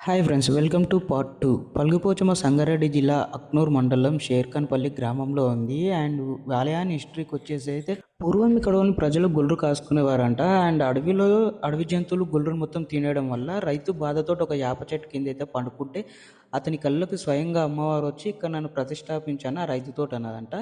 Hi friends welcome to part two. Palgupochamma Sangareddy జిల్లా అక్నూర్ మండలం షేర్ఖాన్పల్లి గ్రామంలో ఉంది. అండ్ ఆలయాన్ని హిస్టరీకి వచ్చేసి అయితే పూర్వం ఇక్కడ ప్రజలు గొల్లు కాసుకునేవారంట. అండ్ అడవిలో అడవి జంతువులు గొల్లును మొత్తం తినేయడం వల్ల రైతు బాధతో ఒక యాప చెట్టు కింద అయితే పండుకుంటే అతని కళ్ళకు స్వయంగా అమ్మవారు వచ్చి ఇక్కడ నన్ను ప్రతిష్టాపించాను ఆ రైతుతో అన్నదంట.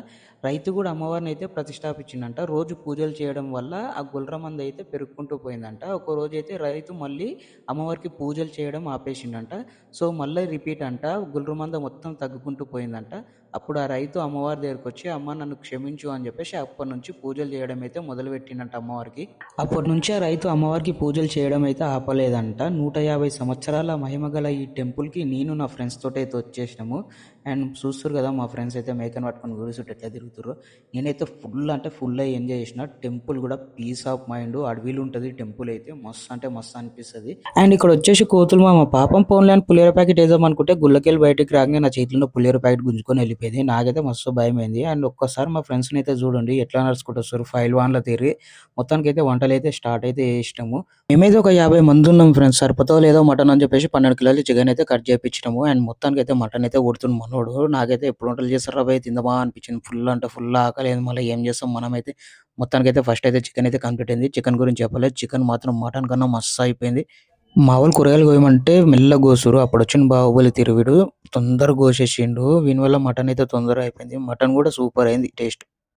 రైతు కూడా అమ్మవారిని అయితే ప్రతిష్టాపించిందంట. రోజు పూజలు చేయడం వల్ల ఆ గొర్రె మంది అయితే పెరుగుకుంటూ పోయిందంట. ఒక రోజు అయితే రైతు మళ్ళీ అమ్మవారికి పూజలు చేయడం ఆపేసిండంట. సో మళ్ళీ రిపీట్ అంట గొర్రె మంద మొత్తం తగ్గుకుంటూ పోయిందంట. అప్పుడు ఆ రైతు అమ్మవారి దగ్గరికి వచ్చి అమ్మ నన్ను క్షమించు అని చెప్పేసి అప్పటి నుంచి పూజలు చేయడం అయితే మొదలుపెట్టిండంట అమ్మవారికి. అప్పటి నుంచి ఆ రైతు అమ్మవారికి పూజలు చేయడం అయితే ఆపలేదంట. నూట యాభై సంవత్సరాల మహిమ గల ఈ టెంపుల్కి నేను నా ఫ్రెండ్స్ తోటి అయితే వచ్చేసినాము. అండ్ చూస్తారు కదా మా ఫ్రెండ్స్ అయితే మేకను పట్టుకొని గుడిసుట్టు ఎట్లా తిరుగుతారు నేనైతే ఫుల్ అంటే ఫుల్ అయ్యి ఎంజాయ్ చేసిన. టెంపుల్ కూడా పీస్ ఆఫ్ మైండ్ అడవిలు ఉంటుంది టెంపుల్ అయితే. మస్తు అంటే మస్తు అనిపిస్తుంది. అండ్ ఇక్కడ వచ్చేసి కోతులు మా పాపం పోన్లేని అని పులిహోర ప్యాకెట్ వేద్దాం అనుకుంటే గుళ్ళకెళ్ళి బయటికి రాగానే నా చేతిలో పులిహోర ప్యాకెట్ గుంజుకొని వెళ్ళిపోయింది. నాకైతే మస్తు భయం అయింది అండ్ ఒక్కసారి మా ఫ్రెండ్స్ని అయితే చూడండి ఎట్లా నడుచుకుంటారు చేస్తారు ఫైల్ వాన్లో తిరిగి మొత్తానికి అయితే వంటలు అయితే స్టార్ట్ అయితే చేసినాము. మేమైతే ఒక యాభై మంది ఉన్నాం ఫ్రెండ్స్ సరిపోతో లేదో మటన్ అని చెప్పేసి పన్నెండు కిలోలు చికెన్ అయితే కట్ చేయించినాము అండ్ మొత్తానికి అయితే మటన్ అయితే కొడుతుంది మనోడు. నాకైతే ఎప్పుడు వంటలు చేస్తారా అవి తిందామా అనిపించింది. ఫుల్ అంటే ఫుల్ ఆకలి మళ్ళీ ఏం చేస్తాం మనమైతే? మొత్తానికి అయితే ఫస్ట్ అయితే చికెన్ అయితే కంప్లీట్ అయింది. చికెన్ గురించి చెప్పలేదు. చికెన్ మాత్రం మటన్ కన్నా మస్తు అయిపోయింది. మామూలు కూరగాయలు కోయమంటే మెల్లగా కోసురు. అప్పుడు వచ్చిన బాహుబలి తిరువిడు తొందరగా కోసేసిండు. దీని వల్ల మటన్ అయితే తొందరగా అయిపోయింది. మటన్ కూడా సూపర్ అయింది టేస్ట్.